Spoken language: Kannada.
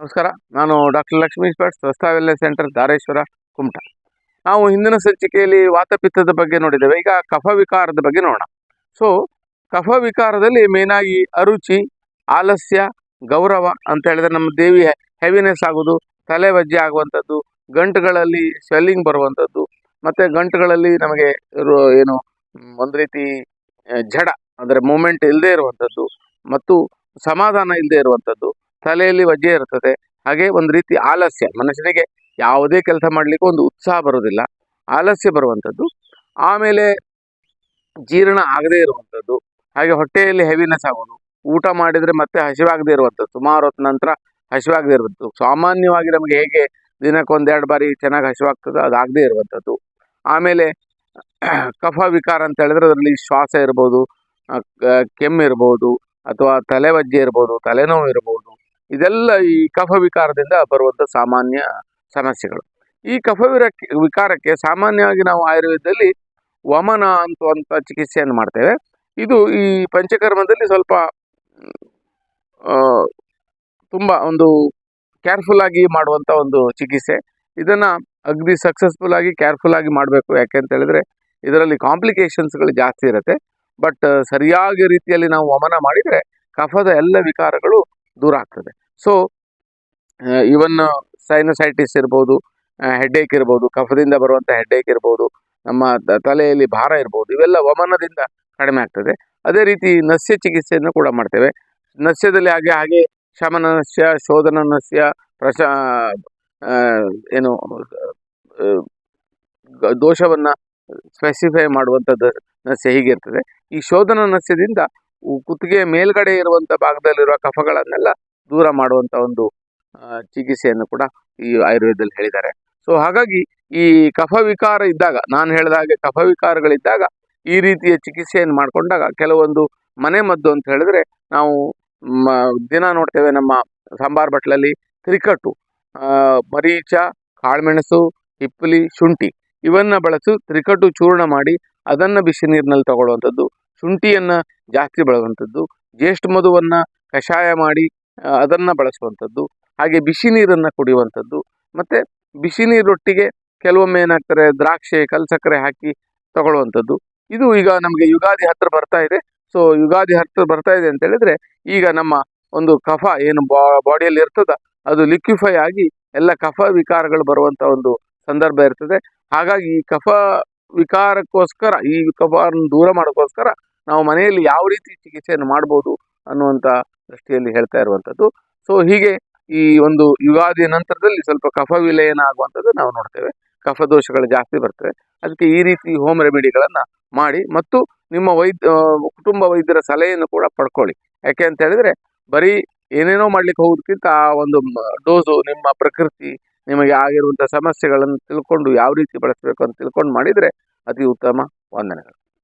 ನಮಸ್ಕಾರ. ನಾನು doctor Lakshmish Bhat wellness centre Dhareshwar Kumta. ನಾವು ಹಿಂದಿನ ಸಂಚಿಕೆಯಲ್ಲಿ ವಾತಪಿತ್ತದ ಬಗ್ಗೆ ನೋಡಿದ್ದೇವೆ. ಈಗ ಕಫ ವಿಕಾರದ ಬಗ್ಗೆ ನೋಡೋಣ. ಸೊ ಕಫ ವಿಕಾರದಲ್ಲಿ ಮೇನಾಗಿ ಅರುಚಿ, ಆಲಸ್ಯ, ಗೌರವ ಅಂತ ಹೇಳಿದ್ರೆ ನಮ್ಮ ದೇವಿ ಹೆವಿನೆಸ್ ಆಗೋದು ತಲೆ ವಜ್ಜೆ ಆಗುವಂಥದ್ದು, ಗಂಟುಗಳಲ್ಲಿ ಸ್ವೆಲ್ಲಿಂಗ್ ಬರುವಂಥದ್ದು, ಮತ್ತು ಗಂಟುಗಳಲ್ಲಿ ನಮಗೆ ಏನು, ಒಂದು ರೀತಿ ಝಡ ಅಂದರೆ ಮೂಮೆಂಟ್ ಇಲ್ಲದೆ ಇರುವಂಥದ್ದು, ಮತ್ತು ಸಮಾಧಾನ ಇಲ್ಲದೆ ಇರುವಂಥದ್ದು ತಲೆಯಲ್ಲಿ ವಜ್ಜೆ ಇರ್ತದೆ. ಹಾಗೆ ಒಂದು ರೀತಿ ಆಲಸ್ಯ. ಮನುಷ್ಯನಿಗೆ ಯಾವುದೇ ಕೆಲಸ ಮಾಡಲಿಕ್ಕೆ ಒಂದು ಉತ್ಸಾಹ ಬರೋದಿಲ್ಲ ಆಲಸ್ಯ ಬರುವಂಥದ್ದು. ಆಮೇಲೆ ಜೀರ್ಣ ಆಗದೇ ಇರುವಂಥದ್ದು. ಹಾಗೆ ಹೊಟ್ಟೆಯಲ್ಲಿ ಹೆವಿನೆಸ್ ಆಗೋದು. ಊಟ ಮಾಡಿದರೆ ಮತ್ತೆ ಹಸಿವಾಗದೇ ಇರುವಂಥದ್ದು. ಸುಮಾರು ಹೊತ್ತು ನಂತರ ಹಸಿವಾಗದೇ ಇರುವಂಥದ್ದು. ಸಾಮಾನ್ಯವಾಗಿ ನಮಗೆ ಹೇಗೆ ದಿನಕ್ಕೆ ಒಂದೆರಡು ಬಾರಿ ಚೆನ್ನಾಗಿ ಹಸಿವಾಗ್ತದೆ ಅದಾಗದೇ ಇರುವಂಥದ್ದು. ಆಮೇಲೆ ಕಫ ವಿಕಾರ ಅಂತ ಹೇಳಿದ್ರೆ ಅದರಲ್ಲಿ ಶ್ವಾಸ ಇರ್ಬೋದು ಆ, ಕೆಮ್ಮು ಇರ್ಬೋದು ಅಥವಾ ತಲೆವಜ್ಜೆ ಇರ್ಬೋದು ತಲೆನೋವು ಇರ್ಬೋದು. ಇದೆಲ್ಲ ಈ ಕಫ ವಿಕಾರದಿಂದ ಬರುವಂಥ ಸಾಮಾನ್ಯ ಸಮಸ್ಯೆಗಳು. ಈ ಕಫ ವಿಕಾರಕ್ಕೆ ಸಾಮಾನ್ಯವಾಗಿ ನಾವು ಆಯುರ್ವೇದದಲ್ಲಿ ವಮನ ಅಂತ ಚಿಕಿತ್ಸೆಯನ್ನು ಮಾಡ್ತೇವೆ. ಇದು ಈ ಪಂಚಕರ್ಮದಲ್ಲಿ ಸ್ವಲ್ಪ ತುಂಬ ಒಂದು ಕೇರ್ಫುಲ್ ಆಗಿ ಮಾಡುವಂಥ ಒಂದು ಚಿಕಿತ್ಸೆ. ಇದನ್ನು ಅಗದಿ ಸಕ್ಸಸ್ಫುಲ್ ಆಗಿ ಕೇರ್ಫುಲ್ ಆಗಿ ಮಾಡಬೇಕು. ಯಾಕೆ ಅಂತ ಹೇಳಿದ್ರೆ, ಇದರಲ್ಲಿ ಕಾಂಪ್ಲಿಕೇಶನ್ಸ್ಗಳು ಜಾಸ್ತಿ ಇರುತ್ತೆ. ಬಟ್ ಸರಿಯಾಗಿ ರೀತಿಯಲ್ಲಿ ನಾವು ವಮನ ಮಾಡಿದರೆ ಕಫದ ಎಲ್ಲ ವಿಕಾರಗಳು ದೂರ ಆಗ್ತದೆ. ಸೊ ಇವನ್ ಸೈನಸೈಟಿಸ್ ಇರ್ಬೋದು ಹೆಡ್ಡೇಕ್ ಇರ್ಬೋದು, ಕಫದಿಂದ ಬರುವಂಥ ಹೆಡ್ಡೇಕ್ ಇರ್ಬೋದು, ನಮ್ಮ ತಲೆಯಲ್ಲಿ ಭಾರ ಇರ್ಬೋದು, ಇವೆಲ್ಲ ವಮನದಿಂದ ಕಡಿಮೆ ಆಗ್ತದೆ. ಅದೇ ರೀತಿ ನಸ್ಯ ಚಿಕಿತ್ಸೆಯನ್ನು ಕೂಡ ಮಾಡ್ತೇವೆ. ನಸ್ಯದಲ್ಲಿ ಹಾಗೆ ಹಾಗೆ ಶಮನ ನಸ್ಯ, ಶೋಧನ ನಸ್ಯ, ಪ್ರಶ ಏನು ದೋಷವನ್ನು ಸ್ಪೆಸಿಫೈ ಮಾಡುವಂಥದ್ದು ನಸ್ಯ ಹೀಗಿರ್ತದೆ. ಈ ಶೋಧನ ನಸ್ಯದಿಂದ ಕುತ್ತಿಗೆಯ ಮೇಲ್ಗಡೆ ಇರುವಂತ ಭಾಗದಲ್ಲಿರುವ ಕಫಗಳನ್ನೆಲ್ಲ ದೂರ ಮಾಡುವಂತ ಒಂದು ಚಿಕಿತ್ಸೆಯನ್ನು ಕೂಡ ಈ ಆಯುರ್ವೇದದಲ್ಲಿ ಹೇಳಿದ್ದಾರೆ. ಸೊ ಹಾಗಾಗಿ ಈ ಕಫ ವಿಕಾರ ಇದ್ದಾಗ, ನಾನು ಹೇಳಿದ ಹಾಗೆ ಕಫ ವಿಕಾರಗಳಿದ್ದಾಗ ಈ ರೀತಿಯ ಚಿಕಿತ್ಸೆಯನ್ನು ಮಾಡಿಕೊಂಡಾಗ ಕೆಲವೊಂದು ಮನೆ ಮದ್ದು ಅಂತ ಹೇಳಿದ್ರೆ ನಾವು ದಿನ ನೋಡ್ತೇವೆ ನಮ್ಮ ಸಾಂಬಾರ್ ಬಟ್ಲಲ್ಲಿ ತ್ರಿಕಟ್ಟು ಮರೀಚ, ಕಾಳುಮೆಣಸು, ಹಿಪ್ಪಲಿ, ಶುಂಠಿ, ಇವನ್ನ ಬಳಸಿ ತ್ರಿಕಟ್ಟು ಚೂರ್ಣ ಮಾಡಿ ಅದನ್ನು ಬಿಸಿ ನೀರಿನಲ್ಲಿ ತಗೊಳ್ಳುವಂಥದ್ದು ಶುಂಠಿಯನ್ನು ಜಾಸ್ತಿ ಬಳಸುವಂಥದ್ದು ಜ್ಯೇಷ್ಠ ಮಧುವನ್ನು ಕಷಾಯ ಮಾಡಿ ಅದನ್ನು ಬಳಸುವಂಥದ್ದು, ಹಾಗೆ ಬಿಸಿ ನೀರನ್ನು ಕುಡಿಯುವಂಥದ್ದು, ಮತ್ತು ಬಿಸಿ ನೀರೊಟ್ಟಿಗೆ ಕೆಲವೊಮ್ಮೆ ಏನಾಗ್ತಾರೆ, ದ್ರಾಕ್ಷಿ, ಕಲ್ಸಕ್ಕರೆ ಹಾಕಿ ತಗೊಳ್ಳುವಂಥದ್ದು. ಇದು ಈಗ ನಮಗೆ ಯುಗಾದಿ ಹತ್ತಿರ ಬರ್ತಾ ಇದೆ. ಸೊ ಯುಗಾದಿ ಹತ್ತಿರ ಬರ್ತಾ ಇದೆ ಅಂತ ಹೇಳಿದ್ರೆ, ಈಗ ನಮ್ಮ ಒಂದು ಕಫ ಏನು ಬಾಡಿಯಲ್ಲಿ ಇರ್ತದ, ಅದು ಲಿಕ್ವಿಫೈ ಆಗಿ ಎಲ್ಲ ಕಫ ವಿಕಾರಗಳು ಬರುವಂಥ ಒಂದು ಸಂದರ್ಭ ಇರ್ತದೆ. ಹಾಗಾಗಿ ಈ ಕಫ ವಿಕಾರಕ್ಕೋಸ್ಕರ, ಈ ವಿಕಾರವನ್ನು ದೂರ ಮಾಡೋಕ್ಕೋಸ್ಕರ ನಾವು ಮನೆಯಲ್ಲಿ ಯಾವ ರೀತಿ ಚಿಕಿತ್ಸೆಯನ್ನು ಮಾಡ್ಬೋದು ಅನ್ನುವಂಥ ದೃಷ್ಟಿಯಲ್ಲಿ ಹೇಳ್ತಾ ಇರುವಂಥದ್ದು. ಸೊ ಹೀಗೆ ಈ ಒಂದು ಯುಗಾದಿ ನಂತರದಲ್ಲಿ ಸ್ವಲ್ಪ ಕಫ ವಿಲಯನ ಆಗುವಂಥದ್ದು ನಾವು ನೋಡ್ತೇವೆ. ಕಫ ದೋಷಗಳು ಜಾಸ್ತಿ ಬರ್ತವೆ. ಅದಕ್ಕೆ ಈ ರೀತಿ ಹೋಮ್ ರೆಮಿಡಿಗಳನ್ನು ಮಾಡಿ ಮತ್ತು ನಿಮ್ಮ ವೈದ್ಯ ಕುಟುಂಬ ವೈದ್ಯರ ಸಲಹೆಯನ್ನು ಕೂಡ ಪಡ್ಕೊಳ್ಳಿ. ಯಾಕೆ ಅಂತ ಹೇಳಿದ್ರೆ, ಬರೀ ಏನೇನೋ ಮಾಡ್ಲಿಕ್ಕೆ ಹೋಗೋದಕ್ಕಿಂತ ಆ ಒಂದು ಡೋಸು, ನಿಮ್ಮ ಪ್ರಕೃತಿ ನಿಮಗೆ ಆಗಿರುವಂಥ ಸಮಸ್ಯೆಗಳನ್ನು ತಿಳ್ಕೊಂಡು ಯಾವ ರೀತಿ ಬಳಸಬೇಕು ಅಂತ ತಿಳ್ಕೊಂಡು ಮಾಡಿದರೆ ಅತಿ ಉತ್ತಮ ವಂದನೆಗಳು.